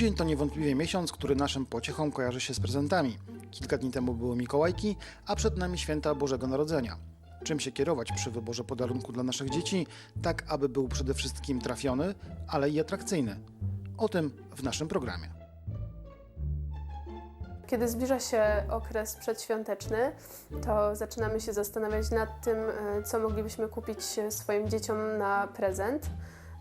Grudzień to niewątpliwie miesiąc, który naszym pociechom kojarzy się z prezentami. Kilka dni temu były Mikołajki, a przed nami święta Bożego Narodzenia. Czym się kierować przy wyborze podarunku dla naszych dzieci, tak aby był przede wszystkim trafiony, ale i atrakcyjny? O tym w naszym programie. Kiedy zbliża się okres przedświąteczny, to zaczynamy się zastanawiać nad tym, e, co moglibyśmy kupić swoim dzieciom na prezent.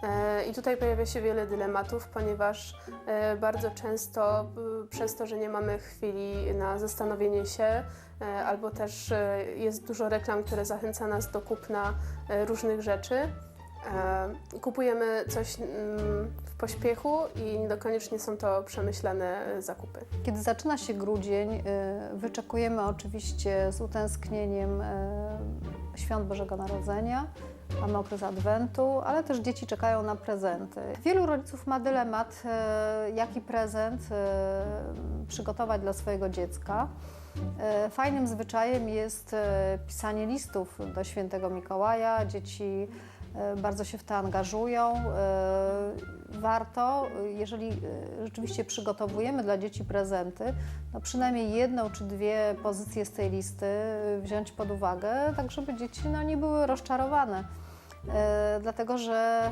E, I tutaj pojawia się wiele dylematów, ponieważ e, bardzo często przez to, że nie mamy chwili na zastanowienie się, e, albo też jest dużo reklam, które zachęca nas do kupna różnych rzeczy, kupujemy coś mm, w pośpiechu i niekoniecznie są to przemyślane e, zakupy. Kiedy zaczyna się grudzień, y, wyczekujemy oczywiście z utęsknieniem y, świąt Bożego Narodzenia. Mamy okres Adwentu, ale też dzieci czekają na prezenty. Wielu rodziców ma dylemat, y, jaki prezent przygotować dla swojego dziecka. Fajnym zwyczajem jest pisanie listów do świętego Mikołaja. Dzieci bardzo się w to angażują. Y, Warto, jeżeli y, rzeczywiście przygotowujemy dla dzieci prezenty, no przynajmniej jedną czy dwie pozycje z tej listy wziąć pod uwagę, tak żeby dzieci no, nie były rozczarowane. Dlatego, że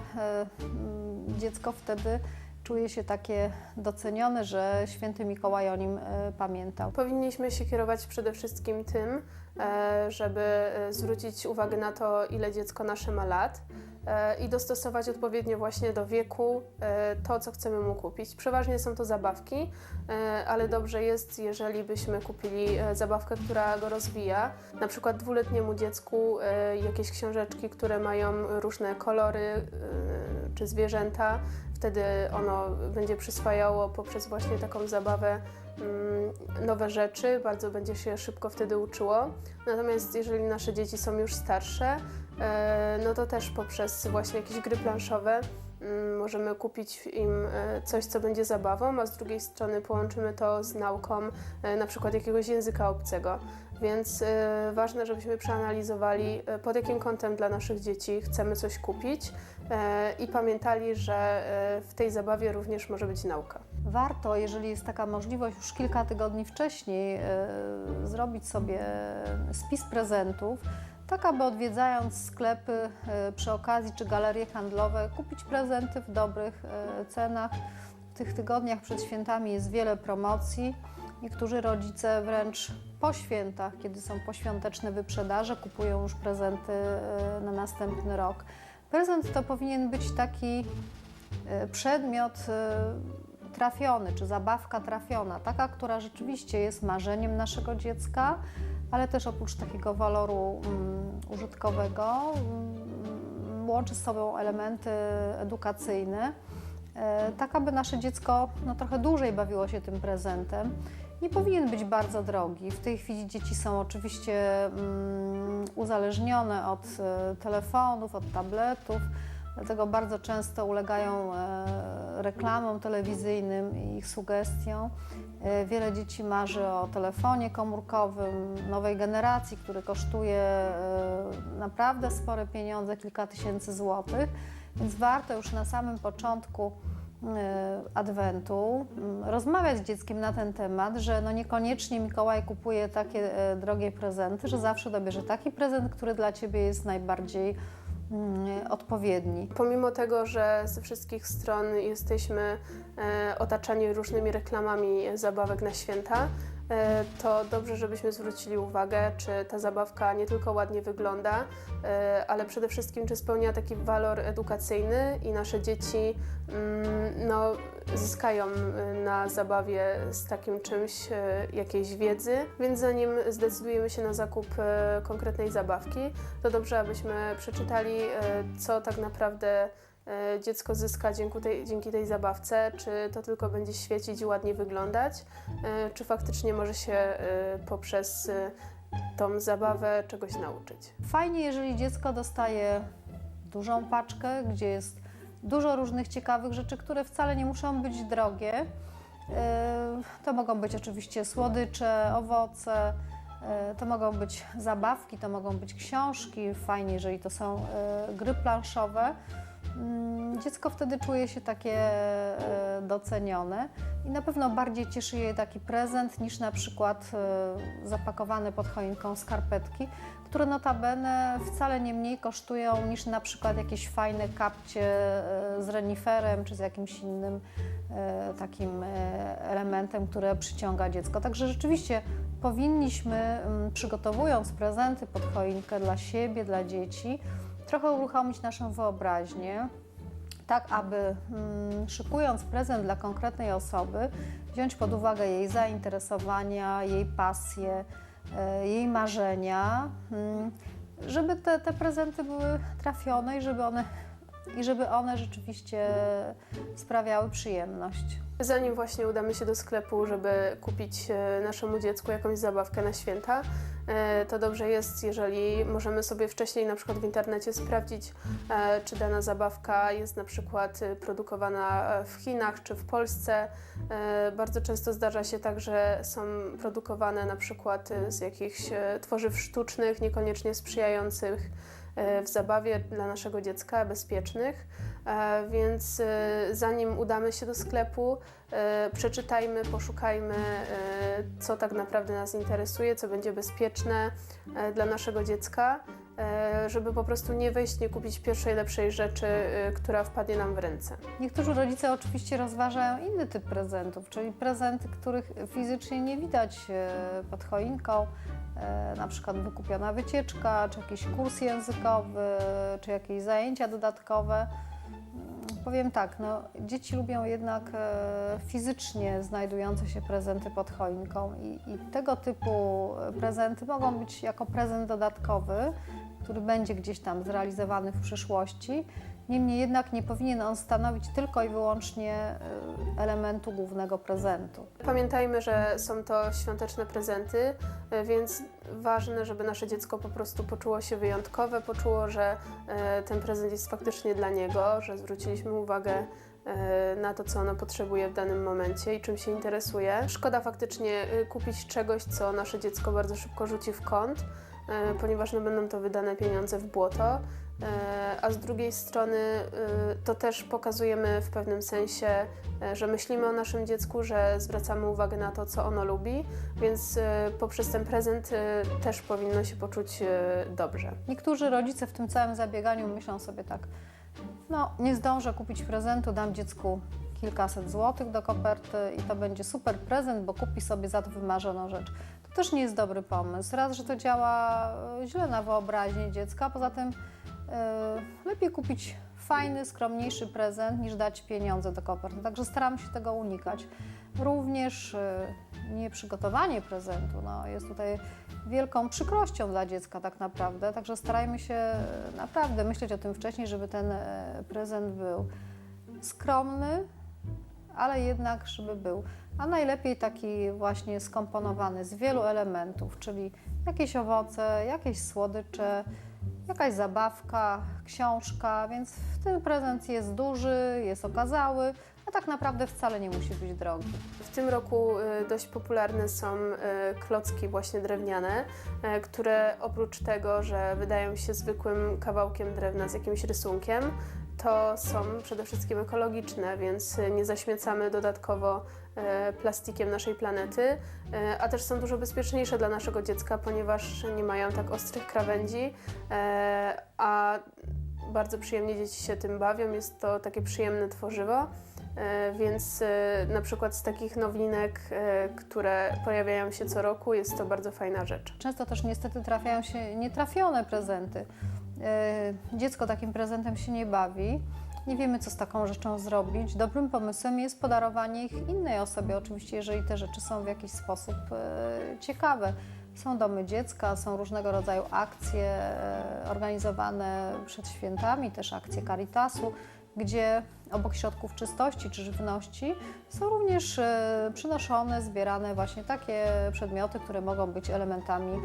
dziecko wtedy czuje się takie docenione, że święty Mikołaj o nim y, pamiętał. Powinniśmy się kierować przede wszystkim tym, e, żeby e, zwrócić uwagę na to, ile dziecko nasze ma lat e, i dostosować odpowiednio właśnie do wieku e, to, co chcemy mu kupić. Przeważnie są to zabawki, e, ale dobrze jest, jeżeli byśmy kupili e, zabawkę, która go rozwija. Na przykład dwuletniemu dziecku e, jakieś książeczki, które mają różne kolory e, czy zwierzęta. Wtedy ono będzie przyswajało poprzez właśnie taką zabawę mm, nowe rzeczy, bardzo będzie się szybko wtedy uczyło. Natomiast jeżeli nasze dzieci są już starsze, e, no to też poprzez właśnie jakieś gry planszowe mm, możemy kupić im e, coś, co będzie zabawą, a z drugiej strony połączymy to z nauką e, na przykład jakiegoś języka obcego. Więc ważne, żebyśmy przeanalizowali, pod jakim kątem dla naszych dzieci chcemy coś kupić i pamiętali, że e, w tej zabawie również może być nauka. Warto, jeżeli jest taka możliwość, już kilka tygodni wcześniej e, zrobić sobie spis prezentów, tak aby odwiedzając sklepy e, przy okazji czy galerie handlowe, kupić prezenty w dobrych e, cenach. W tych tygodniach przed świętami jest wiele promocji. Niektórzy rodzice wręcz po świętach, kiedy są poświąteczne wyprzedaże, kupują już prezenty e, na następny rok. Prezent to powinien być taki e, przedmiot e, trafiony, czy zabawka trafiona, taka, która rzeczywiście jest marzeniem naszego dziecka, ale też oprócz takiego waloru mm, użytkowego mm, łączy z sobą elementy edukacyjne, tak aby nasze dziecko no, trochę dłużej bawiło się tym prezentem. Nie powinien być bardzo drogi. W tej chwili dzieci są oczywiście mm, uzależnione od e, telefonów, od tabletów. Dlatego bardzo często ulegają e, reklamom telewizyjnym i ich sugestiom. E, Wiele dzieci marzy o telefonie komórkowym nowej generacji, który kosztuje e, naprawdę spore pieniądze, kilka tysięcy złotych. Więc warto już na samym początku e, Adwentu m, rozmawiać z dzieckiem na ten temat, że no niekoniecznie Mikołaj kupuje takie e, drogie prezenty, że zawsze dobierze taki prezent, który dla Ciebie jest najbardziej mm, odpowiedni. Pomimo tego, że ze wszystkich stron jesteśmy e, otaczani różnymi reklamami zabawek na święta, to dobrze, żebyśmy zwrócili uwagę, czy ta zabawka nie tylko ładnie wygląda, e, ale przede wszystkim, czy spełnia taki walor edukacyjny i nasze dzieci mm, no, zyskają e, na zabawie z takim czymś e, jakiejś wiedzy. Więc zanim zdecydujemy się na zakup e, konkretnej zabawki, to dobrze, abyśmy przeczytali, e, co tak naprawdę e, dziecko zyska dzięki tej, dzięki tej zabawce, czy to tylko będzie świecić i ładnie wyglądać, e, czy faktycznie może się e, poprzez e, tą zabawę czegoś nauczyć. Fajnie, jeżeli dziecko dostaje dużą paczkę, gdzie jest dużo różnych ciekawych rzeczy, które wcale nie muszą być drogie. To mogą być oczywiście słodycze, owoce, to mogą być zabawki, to mogą być książki. Fajnie, jeżeli to są gry planszowe. Mm, Dziecko wtedy czuje się takie e, docenione i na pewno bardziej cieszy je taki prezent niż na przykład e, zapakowane pod choinką skarpetki, które notabene wcale nie mniej kosztują niż na przykład jakieś fajne kapcie e, z reniferem czy z jakimś innym takim elementem, które przyciąga dziecko. Także rzeczywiście powinniśmy, mm, przygotowując prezenty pod choinkę dla siebie, dla dzieci, trochę uruchomić naszą wyobraźnię, tak aby mm, szykując prezent dla konkretnej osoby, wziąć pod uwagę jej zainteresowania, jej pasje, e, jej marzenia, mm, żeby te, te prezenty były trafione i żeby one, i żeby one rzeczywiście sprawiały przyjemność. Zanim właśnie udamy się do sklepu, żeby kupić e, naszemu dziecku jakąś zabawkę na święta, to dobrze jest, jeżeli możemy sobie wcześniej na przykład w internecie sprawdzić, e, czy dana zabawka jest na przykład e, produkowana e, w Chinach czy w Polsce. E, Bardzo często zdarza się tak, że są produkowane na przykład e, z jakichś e, tworzyw sztucznych, niekoniecznie sprzyjających e, w zabawie dla naszego dziecka, bezpiecznych. E, Więc e, zanim udamy się do sklepu, e, przeczytajmy, poszukajmy, co tak naprawdę nas interesuje, co będzie bezpieczne dla naszego dziecka, żeby po prostu nie wejść, nie kupić pierwszej lepszej rzeczy, która wpadnie nam w ręce. Niektórzy rodzice oczywiście rozważają inny typ prezentów, czyli prezenty, których fizycznie nie widać pod choinką, na przykład wykupiona wycieczka, czy jakiś kurs językowy, czy jakieś zajęcia dodatkowe. Powiem tak, no, dzieci lubią jednak e, fizycznie znajdujące się prezenty pod choinką i, i tego typu prezenty mogą być jako prezent dodatkowy, który będzie gdzieś tam zrealizowany w przyszłości. Niemniej jednak nie powinien on stanowić tylko i wyłącznie e, elementu głównego prezentu. Pamiętajmy, że są to świąteczne prezenty, e, więc ważne, żeby nasze dziecko po prostu poczuło się wyjątkowe, poczuło, że e, ten prezent jest faktycznie dla niego, że zwróciliśmy uwagę na to, co ono potrzebuje w danym momencie i czym się interesuje. Szkoda faktycznie kupić czegoś, co nasze dziecko bardzo szybko rzuci w kąt, ponieważ no, będą to wydane pieniądze w błoto. E, A z drugiej strony e, to też pokazujemy w pewnym sensie, e, że myślimy o naszym dziecku, że zwracamy uwagę na to, co ono lubi, więc e, poprzez ten prezent e, też powinno się poczuć e, dobrze. Niektórzy rodzice w tym całym zabieganiu myślą sobie tak, no nie zdążę kupić prezentu, dam dziecku kilkaset złotych do koperty i to będzie super prezent, bo kupi sobie za to wymarzoną rzecz. Też nie jest dobry pomysł. Raz, że to działa e, źle na wyobraźnię dziecka, poza tym e, lepiej kupić fajny, skromniejszy prezent niż dać pieniądze do koperty. Także staramy się tego unikać. Również e, nieprzygotowanie prezentu no, jest tutaj wielką przykrością dla dziecka tak naprawdę. Także starajmy się naprawdę myśleć o tym wcześniej, żeby ten prezent był skromny, ale jednak, żeby był. A najlepiej taki właśnie skomponowany z wielu elementów, czyli jakieś owoce, jakieś słodycze, jakaś zabawka, książka, więc ten prezent jest duży, jest okazały, a tak naprawdę wcale nie musi być drogi. W tym roku e, dość popularne są e, klocki właśnie drewniane, e, które oprócz tego, że wydają się zwykłym kawałkiem drewna z jakimś rysunkiem, to są przede wszystkim ekologiczne, więc nie zaśmiecamy dodatkowo e, plastikiem naszej planety, e, a też są dużo bezpieczniejsze dla naszego dziecka, ponieważ nie mają tak ostrych krawędzi, e, a bardzo przyjemnie dzieci się tym bawią, jest to takie przyjemne tworzywo. E, Więc e, na przykład z takich nowinek, e, które pojawiają się co roku, jest to bardzo fajna rzecz. Często też niestety trafiają się nietrafione prezenty. Yy, Dziecko takim prezentem się nie bawi. Nie wiemy, co z taką rzeczą zrobić. Dobrym pomysłem jest podarowanie ich innej osobie, oczywiście, jeżeli te rzeczy są w jakiś sposób yy, ciekawe. Są domy dziecka, są różnego rodzaju akcje yy, organizowane przed świętami, też akcje Caritasu, gdzie obok środków czystości czy żywności są również przynoszone, zbierane właśnie takie przedmioty, które mogą być elementami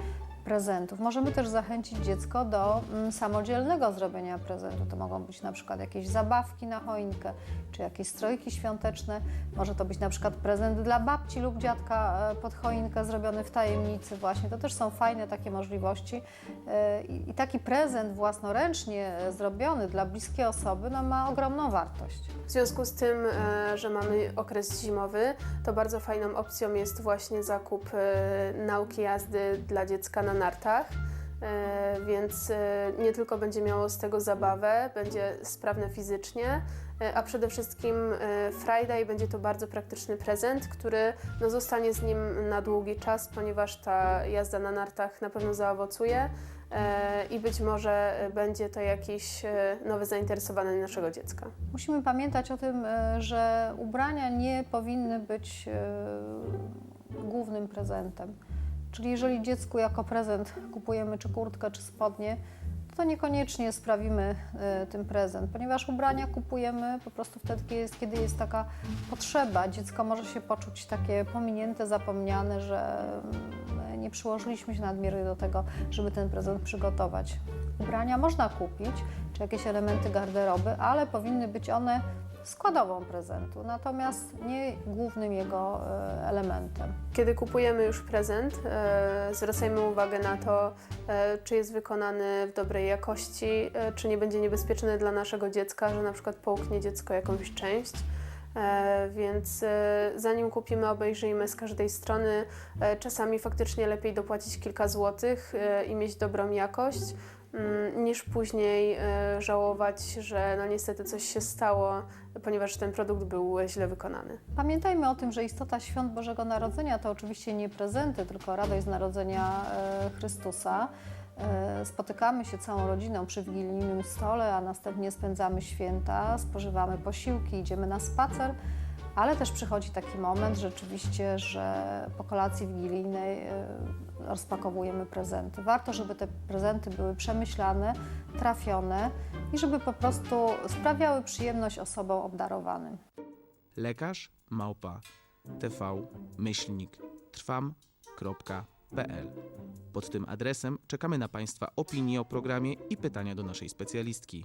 prezentów. Możemy też zachęcić dziecko do mm, samodzielnego zrobienia prezentu. To mogą być na przykład jakieś zabawki na choinkę, czy jakieś strojki świąteczne. Może to być na przykład prezent dla babci lub dziadka e, pod choinkę zrobiony w tajemnicy właśnie. To też są fajne takie możliwości. E, I taki prezent własnoręcznie e, zrobiony dla bliskiej osoby no, ma ogromną wartość. W związku z tym, że mamy okres zimowy, to bardzo fajną opcją jest właśnie zakup nauki jazdy dla dziecka na nartach. E, Więc e, nie tylko będzie miało z tego zabawę, będzie sprawne fizycznie, e, a przede wszystkim Friday będzie to bardzo praktyczny prezent, który no, zostanie z nim na długi czas, ponieważ ta jazda na nartach na pewno zaowocuje i być może będzie to jakiś nowe zainteresowanie naszego dziecka. Musimy pamiętać o tym, że ubrania nie powinny być głównym prezentem. Czyli jeżeli dziecku jako prezent kupujemy czy kurtkę, czy spodnie, to niekoniecznie sprawimy e, tym prezent, ponieważ ubrania kupujemy po prostu wtedy, kiedy jest, kiedy jest taka potrzeba. Dziecko może się poczuć takie pominięte, zapomniane, że mm, nie przyłożyliśmy się nadmiernie do tego, żeby ten prezent przygotować. Ubrania można kupić, czy jakieś elementy garderoby, ale powinny być one składową prezentu, natomiast nie głównym jego e, elementem. Kiedy kupujemy już prezent, e, zwracajmy uwagę na to, e, czy jest wykonany w dobrej jakości, czy nie będzie niebezpieczny dla naszego dziecka, że na przykład połknie dziecko jakąś część. Więc zanim kupimy, obejrzyjmy z każdej strony. Czasami faktycznie lepiej dopłacić kilka złotych i mieć dobrą jakość, niż później e, żałować, że no niestety coś się stało, ponieważ ten produkt był źle wykonany. Pamiętajmy o tym, że istota świąt Bożego Narodzenia to oczywiście nie prezenty, tylko radość z narodzenia e, Chrystusa. E, Spotykamy się całą rodziną przy wigilijnym stole, a następnie spędzamy święta, spożywamy posiłki, idziemy na spacer, ale też przychodzi taki moment rzeczywiście, że po kolacji wigilijnej e, rozpakowujemy prezenty. Warto, żeby te prezenty były przemyślane, trafione i żeby po prostu sprawiały przyjemność osobom obdarowanym. lekarz małpa tv myślnik trwam.pl. Pod tym adresem czekamy na Państwa opinie o programie i pytania do naszej specjalistki.